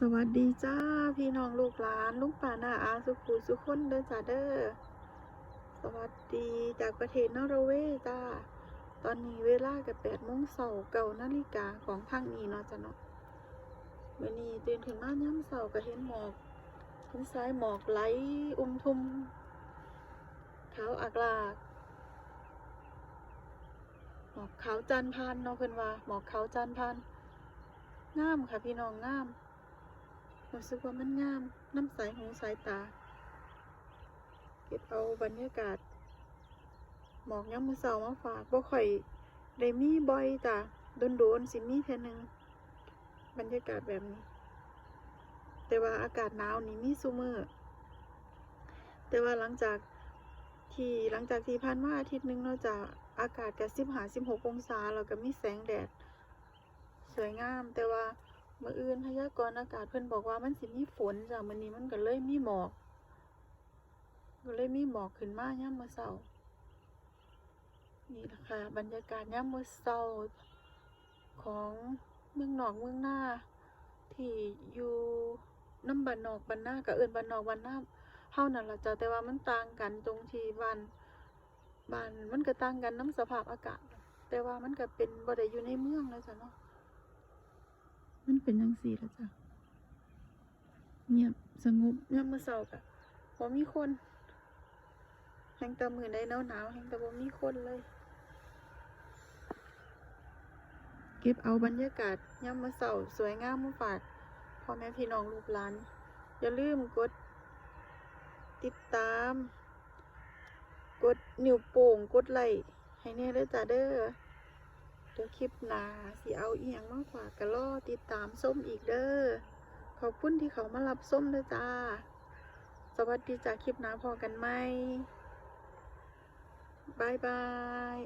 สวัสดีจ้าพี่น้องลูกหลานลุงป่านาอาสุขูสุขคนเด้อจ้าเด้อสวัสดีจากประเทศนอร์เวย์จ้า ตอนนี้เวลากับแปดโมงเสาเก่านาฬิกาของพังนี้เนาะจ้ะเนาะวันนี้ตื่นขึ้นมาย่ำเสาก็เห็นหมอกเห็นสายหมอกไหลอุ้มทุมขาวอักลากหมอกขาวจันพานเนาะเพิ่นว่าหมอกขาวจันพานงามค่ะพี่น้องงาม รู้สึกว่ามันงาม น้ำใสหูสายตา เก็บเอาบรรยากาศ หมอกย้ำมือเสามาฝากบ่ค่อยได้มีบ่อยจ้ะโดนๆสิมีเท่อหนึงบรรยากาศแบบนี้ แต่ว่าอากาศหนาวนี่มีซุมือแต่ว่าหลังจากที่หลังจากที่ผ่านมาอาทิตย์หนึงเนาะจ้ะอากาศก็สิบห้าสิบหกองศาแล้วก็มีแสงแดด สวยงามแต่ว่า มื่ออื่นพยากรณ์อากาศเพิ่นบอกว่ามันสิมีฝนจ้ะมื้อนี้มันก็เลยมีหมอกก็เลยมีหมอกขึ้นมายามมื้อเช้านี่ละค่ะบรรยากาศยามมื้อเช้าของเมืองนอกเมืองหน้าที่อยู่น้ำบ้านนอกบ้านหน้าก็เอิ้นบ้านนอกบ้านหน้าเฮานั่นละจ้ะแต่ว่ามันต่างกันตรงที่บ้านบ้านมันก็ต่างกันน้ำสภาพอากาศ แต่ว่ามันก็เป็นบ่ได้อยู่ในเมืองแล้วจ้ะเนาะ เป็นจังซี่ละจ้ะเงียบสงบเงียบมื่อเช้ากะบ่มีคน แห่งตะมือได้หนาวหนาวๆแห่งตะบ่มีคนเลย เก็บเอาบรรยากาศยามมื้อเช้าสวยงามมาฝากพ่อแม่พี่น้องลูกหลานอย่าลืมกด ติดตาม กดนิ้วโป่งกดไลค์ให้แน่เด้อจ้าเด้อ เดี๋ยวคลิปหน้าสิเอาเอียงมากกว่ากกันรอติดตามส้มอีกเด้อขอบคุณที่เขามารับส้มเด้อจ้า สวัสดีจากคลิปหน้าพอกันไหมบายบาย